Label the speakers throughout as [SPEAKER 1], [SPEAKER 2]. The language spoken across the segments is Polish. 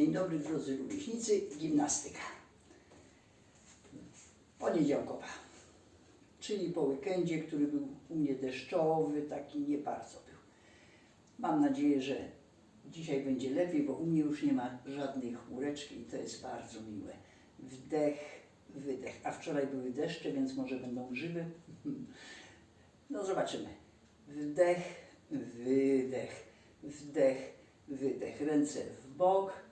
[SPEAKER 1] Dzień dobry drodzy rówieśnicy, gimnastyka. Poniedziałkowa, czyli po weekendzie, który był u mnie deszczowy, taki nie bardzo był. Mam nadzieję, że dzisiaj będzie lepiej, bo u mnie już nie ma żadnej chmureczki i to jest bardzo miłe. Wdech, wydech. A wczoraj były deszcze, więc może będą grzyby. No zobaczymy. Wdech, wydech, wdech, wydech. Ręce w bok,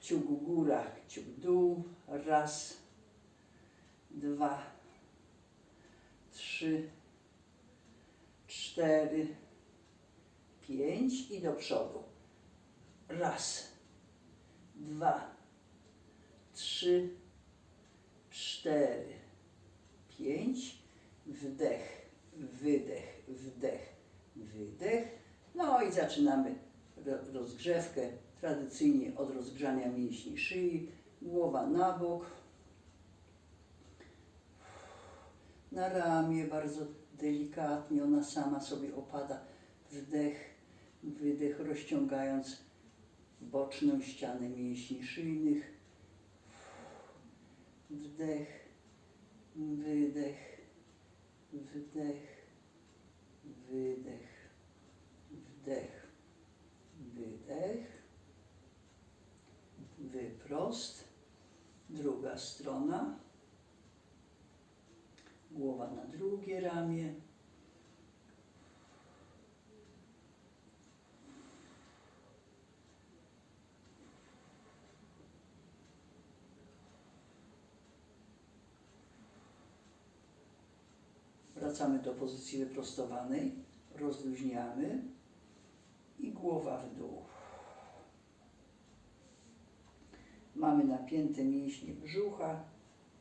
[SPEAKER 1] kciuk góra, kciuk dół. Raz, dwa, trzy, cztery, pięć i do przodu. Raz, dwa, trzy, cztery, pięć. Wdech, wydech, wdech, wydech. No i zaczynamy ro- rozgrzewkę tradycyjnie od rozgrzania mięśni szyi, głowa na bok, na ramię bardzo delikatnie, ona sama sobie opada, wdech, wydech, rozciągając boczną ścianę mięśni szyjnych, wdech, wydech, wdech, wydech, wdech, wydech, wyprost, druga strona, głowa na drugie ramię, Wracamy do pozycji wyprostowanej, rozluźniamy. I głowa w dół. Mamy napięte mięśnie brzucha,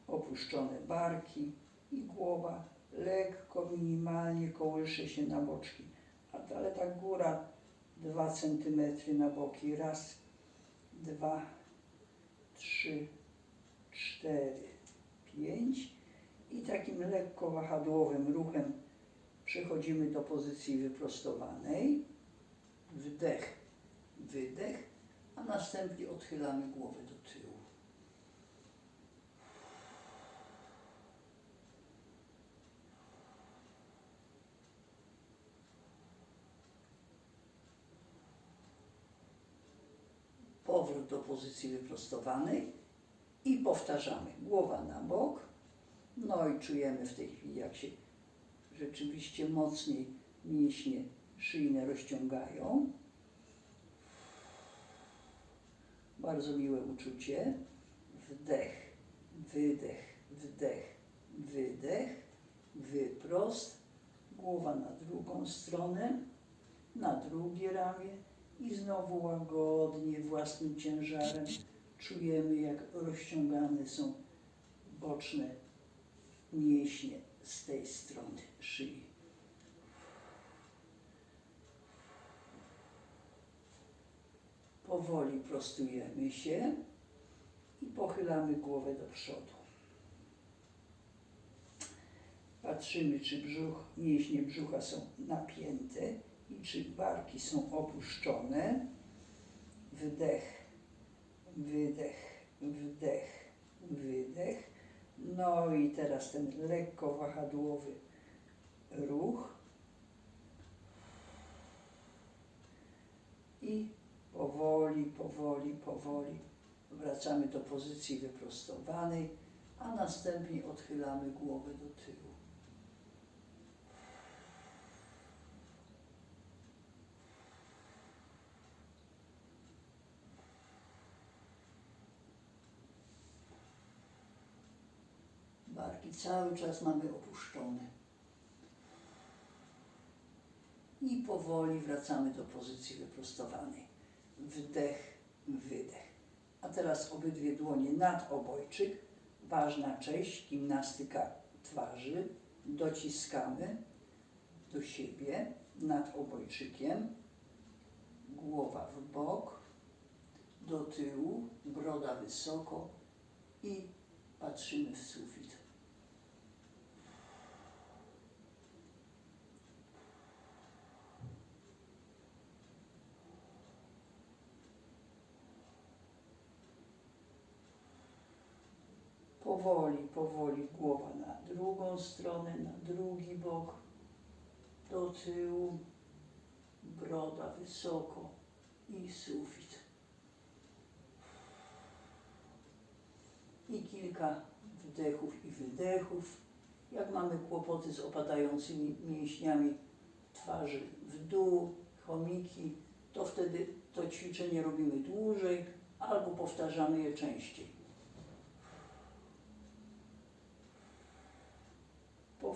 [SPEAKER 1] opuszczone barki i głowa lekko, minimalnie kołysze się na boczki. Ale ta góra 2 cm na boki. Raz, dwa, trzy, cztery, pięć. I takim lekko wahadłowym ruchem przechodzimy do pozycji wyprostowanej. Wdech, wydech, a następnie odchylamy głowę do tyłu. Powrót do pozycji wyprostowanej i powtarzamy. Głowa na bok. No i czujemy w tej chwili, jak się rzeczywiście mocniej mięśnie szyjne rozciągają. Bardzo miłe uczucie. Wdech, wydech, wdech, wydech, wyprost. Głowa na drugą stronę, na drugie ramię i znowu łagodnie, własnym ciężarem czujemy, jak rozciągane są boczne mięśnie z tej strony szyi. Powoli prostujemy się i pochylamy głowę do przodu. Patrzymy, czy brzuch, mięśnie brzucha są napięte i czy barki są opuszczone. Wdech, wydech, wdech, wydech. No i teraz ten lekko wahadłowy ruch. I powoli, powoli, powoli wracamy do pozycji wyprostowanej, a następnie odchylamy głowę do tyłu. Barki cały czas mamy opuszczone. I powoli wracamy do pozycji wyprostowanej. Wdech, wydech. A teraz obydwie dłonie nad obojczyk. Ważna część, gimnastyka twarzy. Dociskamy do siebie nad obojczykiem. Głowa w bok, do tyłu, broda wysoko i patrzymy w sufit. Powoli, powoli głowa na drugą stronę, na drugi bok, do tyłu, broda wysoko i sufit. I kilka wdechów i wydechów. Jak mamy kłopoty z opadającymi mięśniami twarzy w dół, chomiki, to wtedy to ćwiczenie robimy dłużej albo powtarzamy je częściej.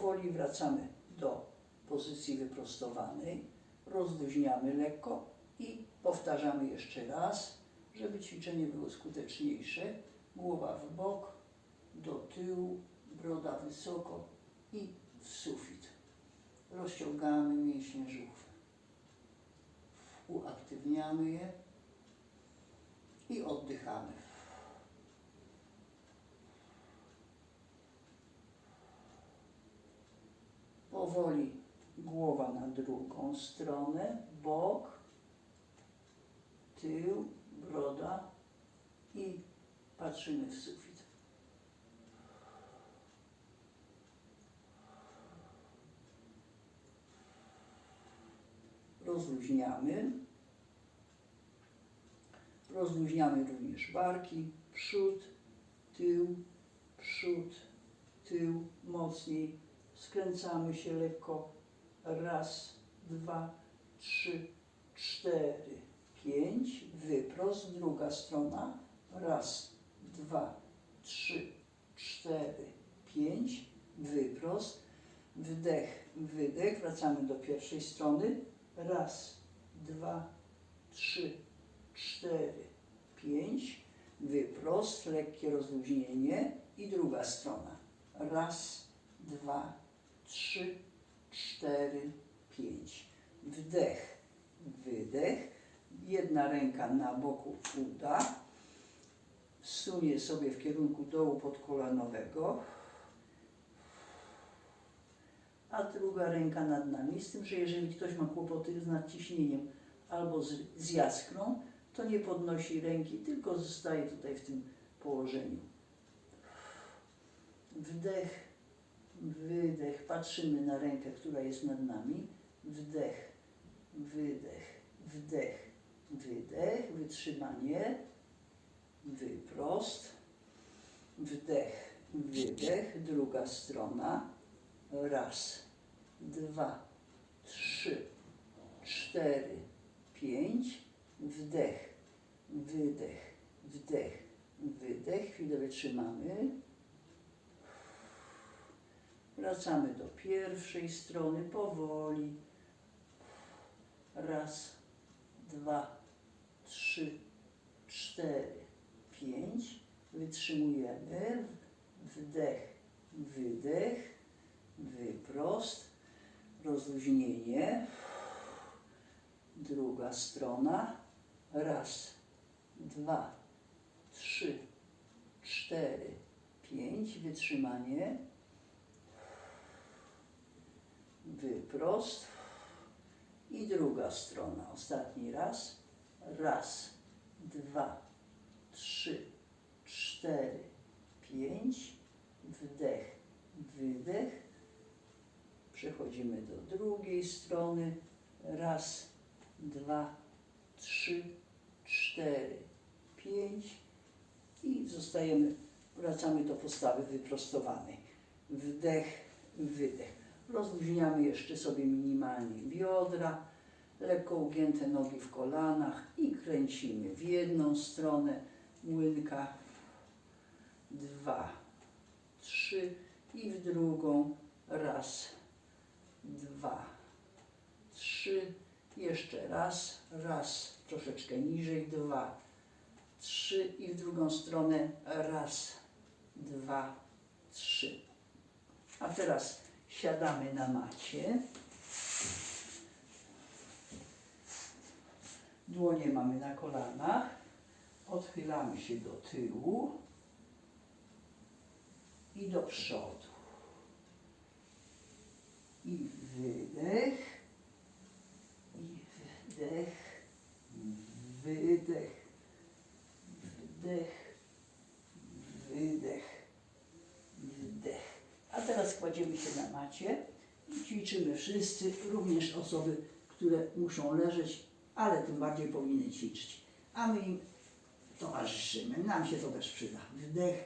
[SPEAKER 1] Powoli wracamy do pozycji wyprostowanej, rozluźniamy lekko i powtarzamy jeszcze raz, żeby ćwiczenie było skuteczniejsze. Głowa w bok, do tyłu, broda wysoko i w sufit. Rozciągamy mięśnie żuchwy. Uaktywniamy je i oddychamy. Powoli głowa na drugą stronę, bok, tył, broda i patrzymy w sufit. Rozluźniamy. Rozluźniamy również barki, przód, tył, przód, tył, mocniej. Skręcamy się lekko. Raz, dwa, trzy, cztery, pięć. Wyprost, druga strona. Raz, dwa, trzy, cztery, pięć. Wyprost. Wdech, wydech. Wracamy do pierwszej strony. Raz, dwa, trzy, cztery, pięć. Wyprost, lekkie rozluźnienie i druga strona. Raz, dwa, trzy, cztery, pięć. Wdech, wydech. Jedna ręka na boku uda. Sunie sobie w kierunku dołu podkolanowego. A druga ręka nad nami. Z tym, że jeżeli ktoś ma kłopoty z nadciśnieniem albo z, z jaskrą, to nie podnosi ręki, tylko zostaje tutaj w tym położeniu. Wdech, wydech. Patrzymy na rękę, która jest nad nami. Wdech, wydech, wdech, wydech. Wytrzymanie. Wyprost. Wdech, wydech. Druga strona. Raz, dwa, trzy, cztery, pięć. Wdech, wydech, wdech, wydech. Chwilę wytrzymamy. Wracamy do pierwszej strony powoli. Raz, dwa, trzy, cztery, pięć. Wytrzymujemy. Wdech, wydech, wyprost, rozluźnienie. Druga strona. Raz, dwa, trzy, cztery, pięć. Wytrzymanie wyprost i druga strona. Ostatni raz. Raz, dwa, trzy, cztery, pięć. Wdech, wydech. Przechodzimy do drugiej strony. Raz, dwa, trzy, cztery, pięć. I zostajemy, wracamy do postawy wyprostowanej. Wdech, wydech. Rozluźniamy jeszcze sobie minimalnie biodra, lekko ugięte nogi w kolanach i kręcimy w jedną stronę młynka, dwa, trzy i w drugą, raz, dwa, trzy, jeszcze raz, raz, troszeczkę niżej, dwa, trzy i w drugą stronę, raz, dwa, trzy. A teraz Siadamy na macie. Dłonie mamy na kolanach. Odchylamy się do tyłu i do przodu. I wydech. I wdech. Wydech. Wdech. Wydech. Kładziemy się na macie i ćwiczymy wszyscy, również osoby, które muszą leżeć, ale tym bardziej powinny ćwiczyć. A my im towarzyszymy. Nam się to też przyda. Wdech,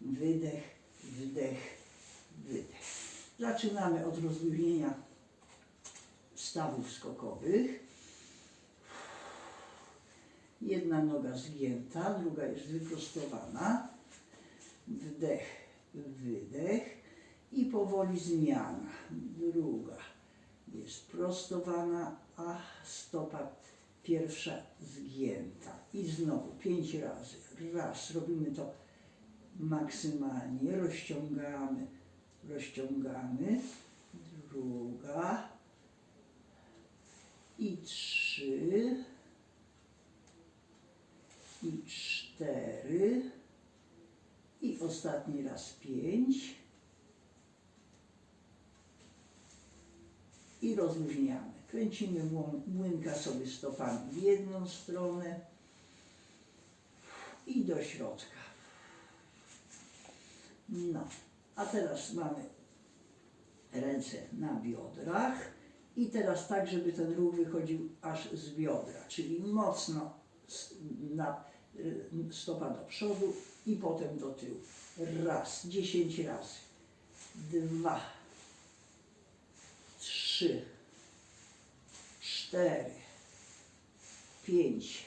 [SPEAKER 1] wydech, wdech, wydech. Zaczynamy od rozluźnienia stawów skokowych. Jedna noga zgięta, druga jest wyprostowana. Wdech, wydech i powoli zmiana. Druga jest prostowana, a stopa pierwsza zgięta. I znowu pięć razy. Raz, robimy to maksymalnie, rozciągamy, rozciągamy. Druga i trzy i cztery i ostatni raz pięć i rozluźniamy. Kręcimy młynka sobie stopami w jedną stronę i do środka. No, a teraz mamy ręce na biodrach i teraz tak, żeby ten ruch wychodził aż z biodra, czyli mocno na, y, stopa do przodu i potem do tyłu. Raz, dziesięć razy. Dwa, trzy, cztery, pięć,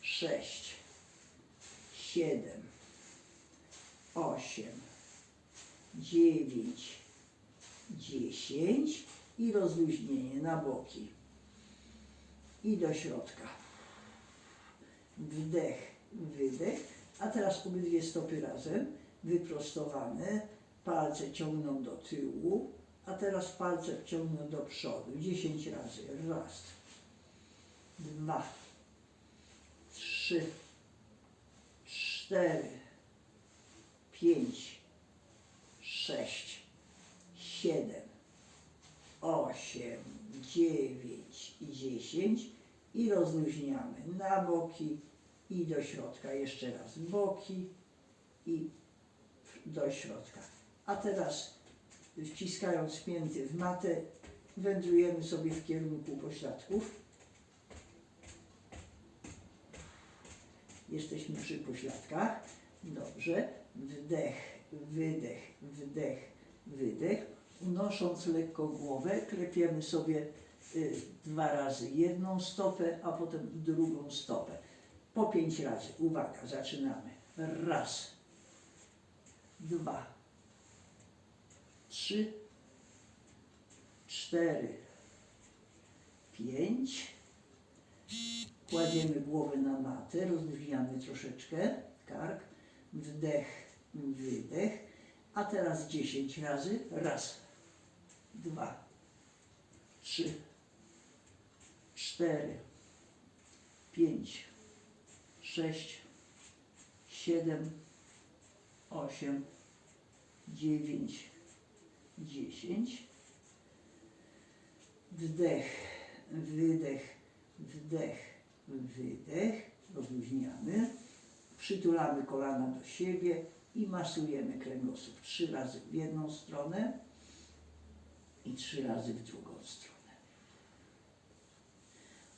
[SPEAKER 1] sześć, siedem, osiem, dziewięć, dziesięć i rozluźnienie na boki. I do środka. Wdech, wydech, a teraz obydwie stopy razem, wyprostowane, palce ciągną do tyłu, a teraz palce ciągną do przodu. 10 razy. Raz, dwa, trzy, cztery, pięć, sześć, siedem, osiem, dziewięć i dziesięć. I rozluźniamy na boki i do środka. Jeszcze raz. Boki i do środka. A teraz wciskając pięty w matę wędrujemy sobie w kierunku pośladków. Jesteśmy przy pośladkach. Dobrze. Wdech, wydech, wdech, wydech. Unosząc lekko głowę, klepiemy sobie y, dwa razy jedną stopę, a potem drugą stopę. Po pięć razy. Uwaga, zaczynamy. Raz, dwa, trzy, cztery, pięć. Kładziemy głowę na matę, rozluźniamy troszeczkę kark. Wdech, wydech. A teraz dziesięć razy. Raz, dwa, trzy, cztery, pięć, sześć, siedem, osiem, dziewięć, dziesięć. Wdech, wydech, wdech, wydech. Rozluźniamy. Przytulamy kolana do siebie i masujemy kręgosłup. Trzy razy w jedną stronę i trzy razy w drugą stronę.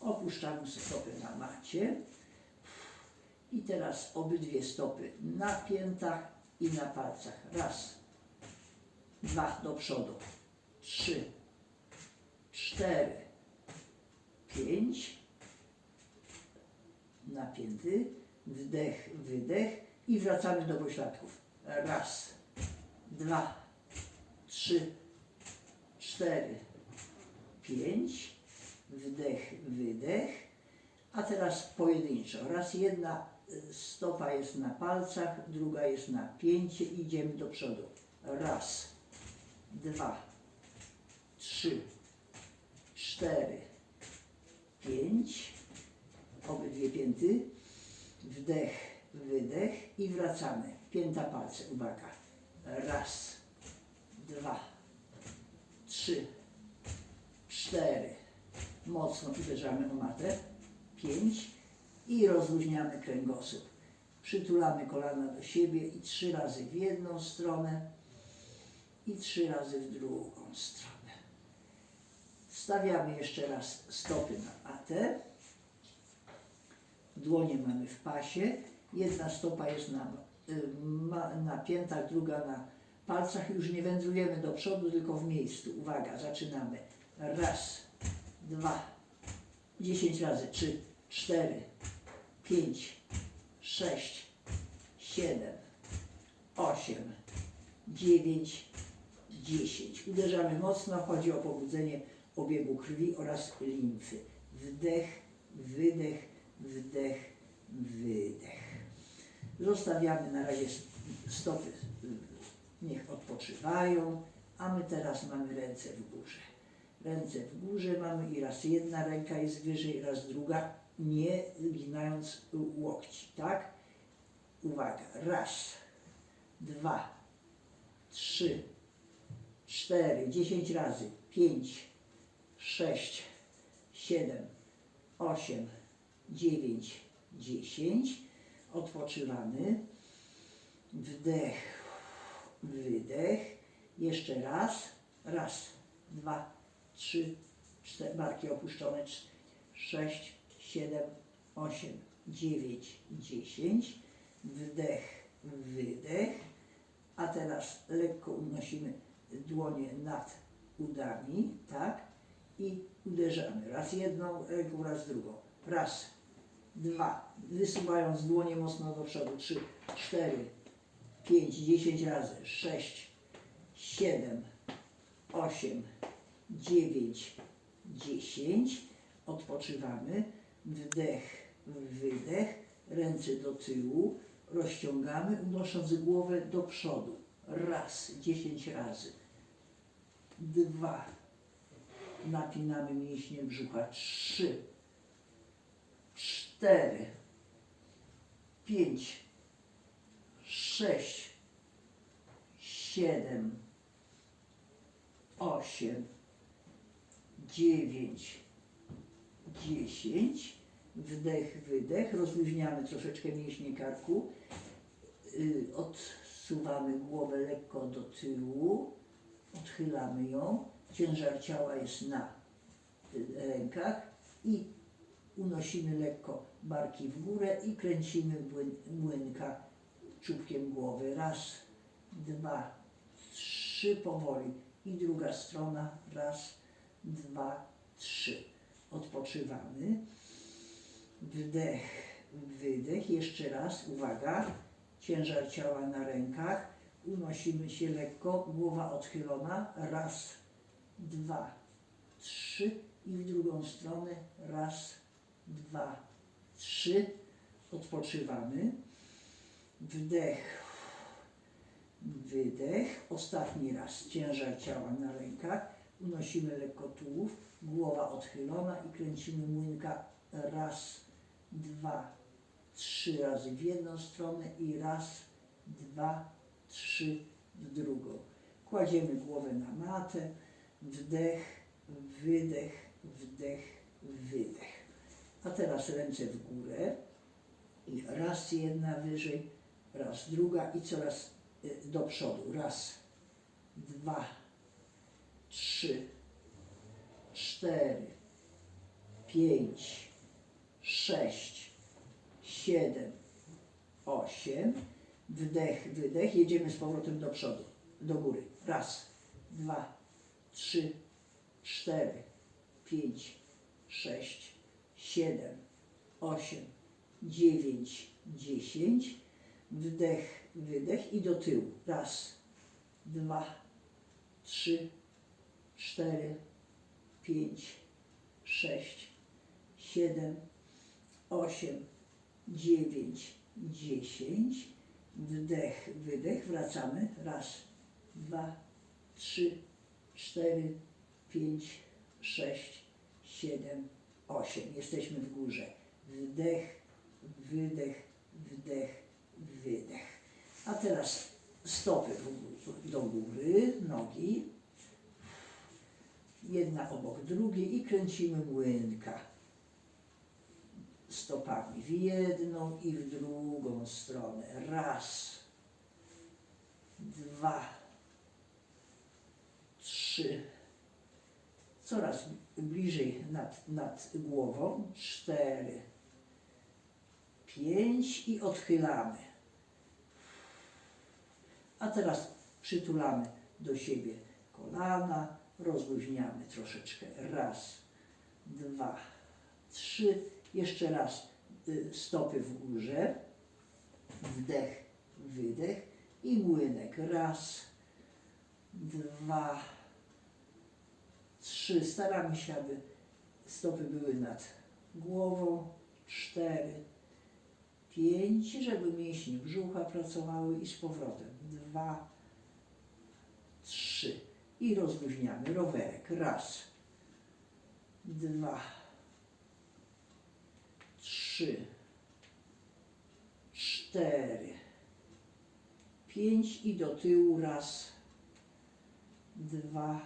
[SPEAKER 1] Opuszczamy stopy na macie. I teraz obydwie stopy na piętach i na palcach. Raz, dwa do przodu, trzy, cztery, pięć, napięty, wdech, wydech i wracamy do pośladków. Raz, dwa, trzy, cztery, pięć, wdech, wydech, a teraz pojedynczo. Raz jedna stopa jest na palcach, druga jest na pięcie idziemy do przodu. Raz, dwa, trzy, cztery, pięć, obydwie pięty, wdech, wydech i wracamy. Pięta palce, uwaga. Raz, dwa, trzy, cztery. Mocno uderzamy o matę. Pięć i rozluźniamy kręgosłup. Przytulamy kolana do siebie i trzy razy w jedną stronę i trzy razy w drugą stronę. Stawiamy jeszcze raz stopy na matę. Dłonie mamy w pasie. Jedna stopa jest na, y, na piętach, druga na palcach. Już nie wędrujemy do przodu, tylko w miejscu. Uwaga, zaczynamy. Raz, dwa, dziesięć razy. Trzy, cztery, pięć, sześć, siedem, osiem, dziewięć, dziesięć. Uderzamy mocno. Chodzi o pobudzenie obiegu krwi oraz limfy. Wdech, wydech, wdech, wydech. Zostawiamy na razie stopy, y, niech odpoczywają, a my teraz mamy ręce w górze. Ręce w górze mamy i raz jedna ręka jest wyżej, raz druga, nie ginając łokci, tak? Uwaga, raz, dwa, trzy, cztery, dziesięć razy, pięć, sześć, siedem, osiem, dziewięć, dziesięć. Odpoczywamy. Wdech, wydech. Jeszcze raz. Raz, dwa, trzy, cztery. Barki opuszczone. cz- Sześć, siedem, osiem, dziewięć, dziesięć. Wdech, wydech. A teraz lekko unosimy dłonie nad udami, tak? I uderzamy. Raz jedną ręką, raz drugą. Raz, dwa, wysuwając dłonie mocno do przodu. Trzy, cztery, pięć, dziesięć razy. Sześć, siedem, osiem, dziewięć, dziesięć. Odpoczywamy. Wdech, wydech. Ręce do tyłu. Rozciągamy, unosząc głowę do przodu. Raz, dziesięć razy. Dwa, napinamy mięśnie brzucha. Trzy, cztery, pięć, sześć, siedem, osiem, dziewięć, dziesięć. Wdech, wydech. Rozluźniamy troszeczkę mięśnie karku. Y, Odsuwamy głowę lekko do tyłu. Odchylamy ją. Ciężar ciała jest na y, rękach i unosimy lekko barki w górę i kręcimy młyn, młynka czubkiem głowy. Raz, dwa, trzy powoli. I druga strona. Raz, dwa, trzy. Odpoczywamy. Wdech, wydech. Jeszcze raz. Uwaga. Ciężar ciała na rękach. Unosimy się lekko. Głowa odchylona. Raz, dwa, trzy. I w drugą stronę. Raz, dwa, trzy. Odpoczywamy. Wdech, wydech. Ostatni raz. Ciężar ciała na rękach. Unosimy lekko tułów. Głowa odchylona i kręcimy młynka. Raz, dwa, trzy razy w jedną stronę i raz, dwa, trzy w drugą. Kładziemy głowę na matę. Wdech, wydech, wdech, wydech. A teraz ręce w górę. I raz jedna wyżej, raz druga i coraz y, do przodu. Raz, dwa, trzy, cztery, pięć, sześć, siedem, osiem. Wdech, wydech. Jedziemy z powrotem do przodu, do góry. Raz, dwa, trzy, cztery, pięć, sześć, siedem, osiem, dziewięć, dziesięć. Wdech, wydech i do tyłu. Raz, dwa, trzy, cztery, pięć, sześć, siedem, osiem, dziewięć, dziesięć. Wdech, wydech. Wracamy. Raz, dwa, trzy, cztery, pięć, sześć, siedem, osiem. Jesteśmy w górze. Wdech, wydech, wdech, wydech. A teraz stopy do góry, nogi. Jedna obok drugiej i kręcimy młynka stopami w jedną i w drugą stronę. Raz, dwa, trzy, coraz bliżej nad, nad głową, cztery, pięć i odchylamy. A teraz przytulamy do siebie kolana, rozluźniamy troszeczkę. Raz, dwa, trzy. Jeszcze raz y, stopy w górze. Wdech, wydech i młynek. Raz, dwa, trzy. Staramy się, aby stopy były nad głową. Cztery, pięć, żeby mięśnie brzucha pracowały i z powrotem. Dwa, trzy. I rozluźniamy rowerek. Raz, dwa, trzy, cztery, pięć i do tyłu. Raz, dwa,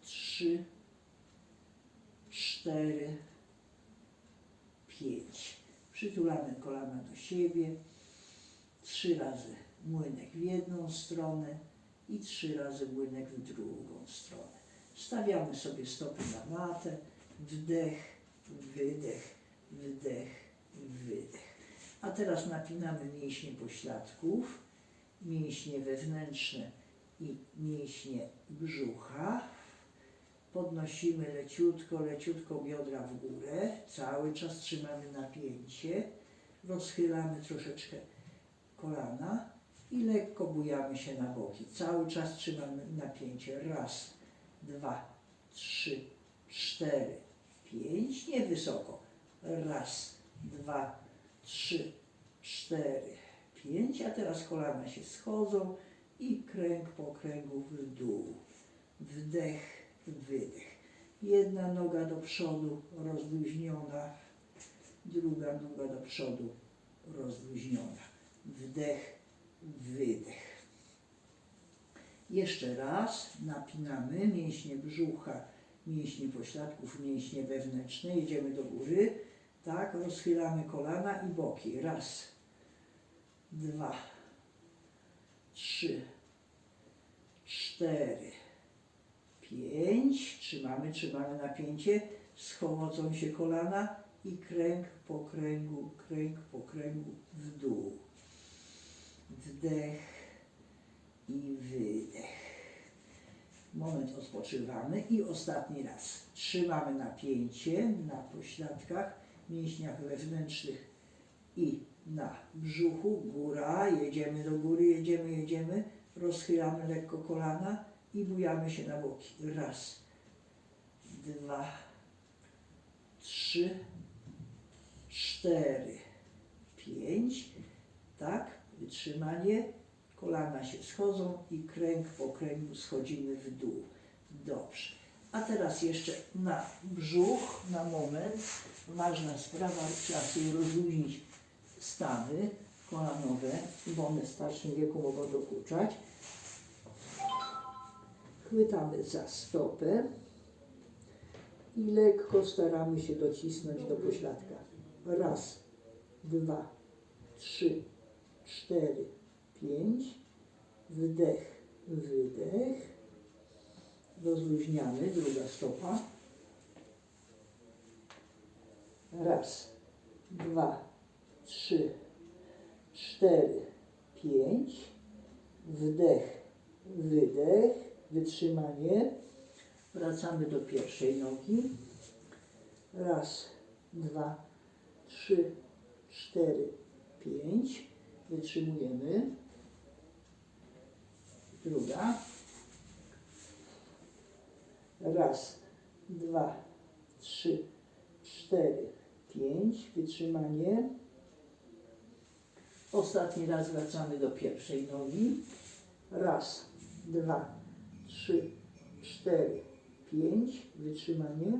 [SPEAKER 1] trzy, cztery, pięć. Przytulamy kolana do siebie. Trzy razy młynek w jedną stronę i trzy razy młynek w drugą stronę. Stawiamy sobie stopy na matę. Wdech, wydech, wdech, wydech. A teraz napinamy mięśnie pośladków, mięśnie wewnętrzne i mięśnie brzucha. Podnosimy leciutko, leciutko biodra w górę. Cały czas trzymamy napięcie. Rozchylamy troszeczkę kolana i lekko bujamy się na boki. Cały czas trzymamy napięcie. Raz, dwa, trzy, cztery, pięć. Nie wysoko. Raz, dwa, trzy, cztery, pięć. A teraz kolana się schodzą i kręg po kręgu w dół. Wdech, wydech. Jedna noga do przodu rozluźniona, druga noga do przodu rozluźniona. Wdech, wydech. Jeszcze raz napinamy mięśnie brzucha, mięśnie pośladków, mięśnie wewnętrzne. Jedziemy do góry. Tak, rozchylamy kolana i boki. Raz, dwa, trzy, cztery, pięć. Trzymamy, trzymamy napięcie. Schodzą się kolana i kręg po kręgu, kręg po kręgu w dół. Wdech i wydech. Moment odpoczywamy i ostatni raz. Trzymamy napięcie na pośladkach, mięśniach wewnętrznych i na brzuchu. Góra, jedziemy do góry, jedziemy, jedziemy. Rozchylamy lekko kolana i bujamy się na boki. Raz, dwa, trzy, cztery, pięć. Tak, wytrzymanie. Kolana się schodzą i kręg po kręgu schodzimy w dół. Dobrze. A teraz jeszcze na brzuch, na moment. Ważna sprawa, trzeba sobie rozluźnić stawy kolanowe, bo one w starszym wieku mogą dokuczać. Chwytamy za stopę i lekko staramy się docisnąć do pośladka. Raz, dwa, trzy, cztery, pięć. Wdech, wydech. Rozluźniamy, druga stopa. Raz, dwa, trzy, cztery, pięć. Wdech, wydech, wytrzymanie. Wracamy do pierwszej nogi. Raz, dwa, trzy, cztery, pięć. Wytrzymujemy. Druga. Raz, dwa, trzy, cztery, pięć. Wytrzymanie. Ostatni raz wracamy do pierwszej nogi. Raz, dwa, trzy, cztery, pięć. Wytrzymanie.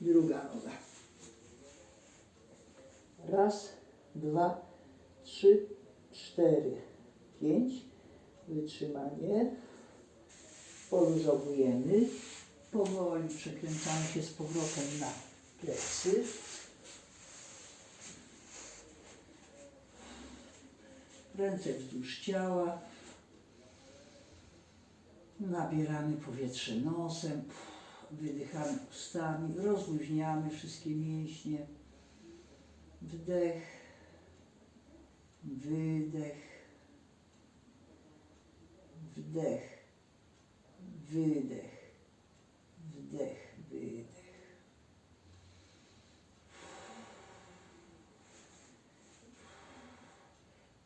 [SPEAKER 1] Druga noga. Raz, dwa, trzy, cztery, pięć. Wytrzymanie. Poluzowujemy. Powoli przekręcamy się z powrotem na plecy. Ręce wzdłuż ciała. Nabieramy powietrze nosem, wydychamy ustami, rozluźniamy wszystkie mięśnie. Wdech, wydech, wdech, wydech, wdech, wydech.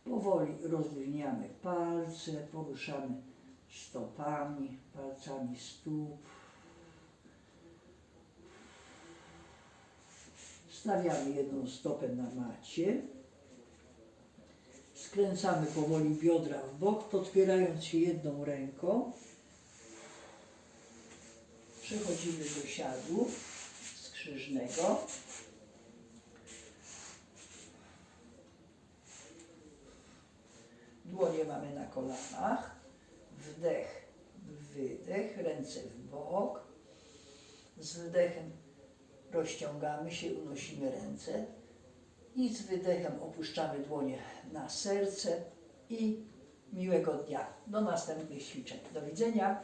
[SPEAKER 1] Powoli rozluźniamy palce, poruszamy stopami, palcami stóp. Stawiamy jedną stopę na macie. Skręcamy powoli biodra w bok, podpierając się jedną ręką. Przechodzimy do siadu skrzyżnego. Dłonie mamy na kolanach. Wdech, wydech, ręce w bok. Z wydechem rozciągamy się, unosimy ręce. I z wydechem opuszczamy dłonie na serce. I miłego dnia. Do następnych ćwiczeń. Do widzenia.